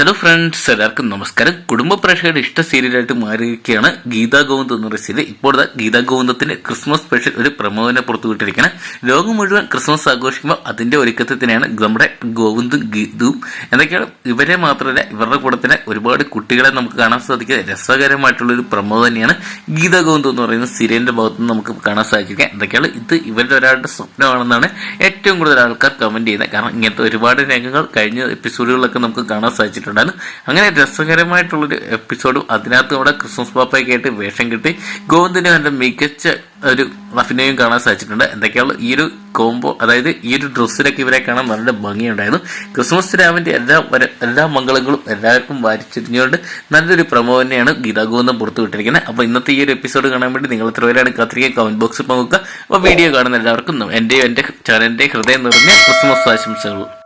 Hello friends എല്ലാവർക്കും നമസ്കാരം. കുടുംബ പ്രേക്ഷകരുടെ ഇഷ്ട സീരിയലായിട്ട് മാറിയിരിക്കുകയാണ് ഗീതാ ഗോവിന്ദ് എന്ന സീരിയൽ ഇപ്പോൾ ഗീതാ ഗോവിന്ദത്തിന്റെ ക്രിസ്മസ് സ്പെഷ്യൽ ഒരു പ്രമോവിനെ പുറത്തുവിട്ടിരിക്കുന്നത് ലോകം മുഴുവൻ ക്രിസ്മസ് ആഘോഷിക്കുമ്പോൾ അതിന്റെ ഒരുക്കത്തിൽ നമ്മുടെ ഗോവിന്ദും ഗീതുവും. എന്തൊക്കെയാണ്? ഇവരെ മാത്രമല്ല ഇവരുടെ കൂടെ തന്നെ ഒരുപാട് കുട്ടികളെ നമുക്ക് കാണാൻ സാധിക്കുന്ന രസകരമായിട്ടുള്ള ഒരു പ്രമോ തന്നെയാണ് ഗീതാ ഗോവിന്ദ് എന്ന് പറയുന്ന സീരിയലിന്റെ ഭാഗത്ത് നിന്ന് നമുക്ക് കാണാൻ സാധിക്കുക. എന്തൊക്കെയാണ്? ഇത് ഇവരുടെ ഒരാളുടെ സ്വപ്നമാണെന്നാണ് ഏറ്റവും കൂടുതൽ ആൾക്കാർ കമന്റ് ചെയ്യുന്നത്. കാരണം ഇങ്ങനത്തെ ഒരുപാട് രംഗങ്ങൾ കഴിഞ്ഞ എപ്പിസോഡുകളിലൊക്കെ നമുക്ക് കാണാൻ സാധിച്ചിട്ടുണ്ടായിരുന്നു അങ്ങനെ രസകരമായിട്ടുള്ളൊരു എപ്പിസോഡും അതിനകത്ത് നമ്മുടെ ക്രിസ്മസ് പാപ്പയൊക്കെ ആയിട്ട് വേഷം കിട്ടി ഗോവിന്ദിന് നല്ല മികച്ച ഒരു അഭിനയം കാണാൻ സാധിച്ചിട്ടുണ്ട്. എന്തൊക്കെയാണ് ഈ ഒരു കോംബോ അതായത് ഈ ഒരു ഡ്രസ്സിലൊക്കെ ഇവരെ കാണാൻ നല്ല ഭംഗിയുണ്ടായിരുന്നു. ക്രിസ്മസ് രാമിന്റെ എല്ലാ എല്ലാ മംഗളങ്ങളും എല്ലാവർക്കും വാരിച്ചിരിഞ്ഞുകൊണ്ട് നല്ലൊരു പ്രമോ തന്നെയാണ് ഗീതാ ഗോവിന്ദം പുറത്തു വിട്ടിരിക്കുന്നത്. അപ്പോൾ ഇന്നത്തെ ഈ ഒരു എപ്പിസോഡ് കാണാൻ വേണ്ടി നിങ്ങൾ എത്ര പേരാണ് കാത്തിരിക്കുക? കമന്റ് ബോക്സിൽ പങ്കുക അപ്പോൾ വീഡിയോ കാണുന്ന എല്ലാവർക്കും എന്റെയും എന്റെ ചാനലിന്റെ ഹൃദയം നിറഞ്ഞ ക്രിസ്മസ് ആശംസകൾ.